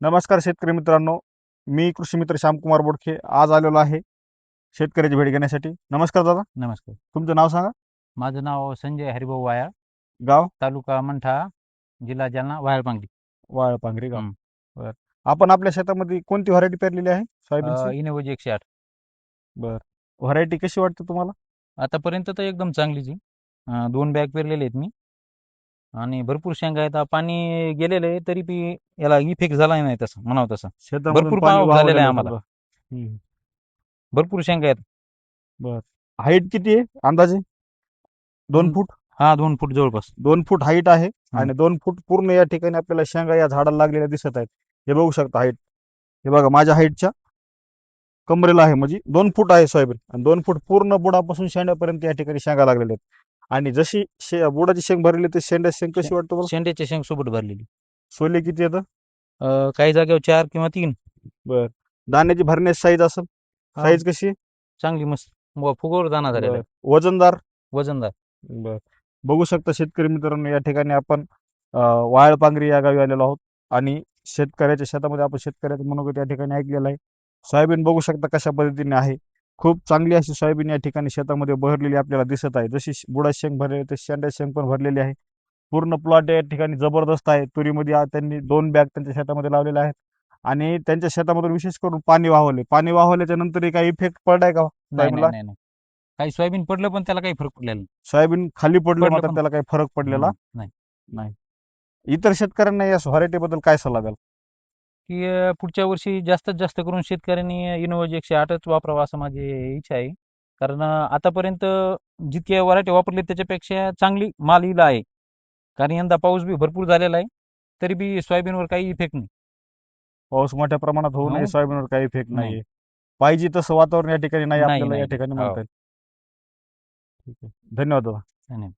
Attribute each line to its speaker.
Speaker 1: नमस्कार शेतकरी मित्रांनो. मी कृषी मित्र श्यामकुमार बोडखे आज आलेलो आहे शेतकऱ्याची भेट घेण्यासाठी. नमस्कार दादा.
Speaker 2: नमस्कार.
Speaker 1: तुमचं नाव सांगा.
Speaker 2: माझं नाव संजय हरिभाऊ वाया.
Speaker 1: गाव?
Speaker 2: तालुका मंठा जिल्हा जालना वायळपांगडी
Speaker 1: वाळपांगरी गाव.
Speaker 2: हं.
Speaker 1: बर. आपण आपल्या शेतामध्ये कोणती व्हरायटी पेरलेली आहे? सोयाबीनची?
Speaker 2: इनोवोजी एकशे आठ.
Speaker 1: व्हरायटी कशी वाटते तुम्हाला?
Speaker 2: आतापर्यंत तर एकदम चांगलीच आहे. अं, दोन बॅग पेरलेले आहेत मी. आणि भरपूर शेंगा आहेत. पाणी गेलेलं आहे तरी बी याला इफेक्ट झाला नाही तसं म्हणावं तसं.
Speaker 1: शेतामधून
Speaker 2: भरपूर
Speaker 1: पाणी
Speaker 2: पाऊस झालेला आहे आम्हाला. भरपूर शेंगा आहेत.
Speaker 1: हाईट किती आहे अंदाजे? दोन. फूट?
Speaker 2: हा दोन फूट जवळपास.
Speaker 1: दोन फूट हाईट आहे आणि दोन फूट पूर्ण या ठिकाणी आपल्याला शेंगा या झाडाला लागलेल्या दिसत आहेत. हे बघू शकता हाईट हे बघा माझ्या हाईटच्या कमरेला आहे म्हणजे दोन फूट आहे सोयाबीन आणि दोन फूट पूर्ण बुडापासून शेंड्यापर्यंत या ठिकाणी शेंगा लागलेल्या आहेत. आणि जशी शे बुडाची शेंग भरलेली ते शेंड्या शेंग कशी वाटतं बरं?
Speaker 2: शेंड्याच्या शेंग सोबत भरलेली.
Speaker 1: सोले किती येतं?
Speaker 2: अं, काही जागेवर चार किंवा तीन.
Speaker 1: दाण्याची भरण्याची साईज असेल?
Speaker 2: हा.
Speaker 1: साईज कशी? आहे?
Speaker 2: चांगली मस्त. व फुगोर दाना झालेला
Speaker 1: बरं. वजनदार?
Speaker 2: वजनदार.
Speaker 1: बर. बघू शकता शेतकरी मित्रांनो या ठिकाणी आपण अं, वाळपांगरी या गावी आलेलो आहोत. आणि शेतकऱ्याच्या शेतामध्ये आपण शेतकऱ्याचं मनोगत या ठिकाणी ऐकलेलं आहे. सोयाबीन बघू शकता कशा पद्धतीने आहे. खूप चांगली अशी सोयाबीन या ठिकाणी शेतामध्ये बहरलेली आपल्याला दिसत आहे. जशी बुडा शेंग भरलेली तशी शेंड्या शेंग पण भरलेली आहे. पूर्ण प्लॉट या ठिकाणी जबरदस्त आहे. तुरीमध्ये त्यांनी दोन बॅग त्यांच्या शेतामध्ये लावलेले आहेत. आणि त्यांच्या शेतामधून विशेष करून पाणी वाहवले. पाणी वाहवल्याच्या नंतर काही इफेक्ट पडलाय का
Speaker 2: नाही
Speaker 1: सोयाबीनला?
Speaker 2: काही सोयाबीन पडलं पण त्याला काही फरक पडलेला नाही.
Speaker 1: सोयाबीन खाली पडलं मात्र त्याला काही फरक पडलेला?
Speaker 2: नाही
Speaker 1: इतर शेतकऱ्यांना या व्हरायटी बद्दल काय सल्ला द्याल?
Speaker 2: की पुढच्या वर्षी जास्तीत जास्त करून शेतकऱ्यांनी इनोव्हाची एकशे आठच वापरावं असं माझी इच्छा आहे कारण आतापर्यंत जितके व्हरायटी वापरले त्याच्यापेक्षा चांगली माल येईल आहे कारण यंदा पाऊस बी भरपूर झालेला आहे तरी बी सोयाबीनवर काही इफेक्ट नाही
Speaker 1: पाऊस मोठ्या प्रमाणात होऊ नये
Speaker 2: हो.
Speaker 1: सोयाबीनवर काही इफेक्ट
Speaker 2: नाही.
Speaker 1: नाहीये पाहिजे तसं वातावरण या ठिकाणी नाही
Speaker 2: नाही,
Speaker 1: आपल्याला या
Speaker 2: नाही.
Speaker 1: ठिकाणी
Speaker 2: हो.
Speaker 1: म्हणता येईल ठीक आहे धन्यवाद दादा
Speaker 2: धन्यवाद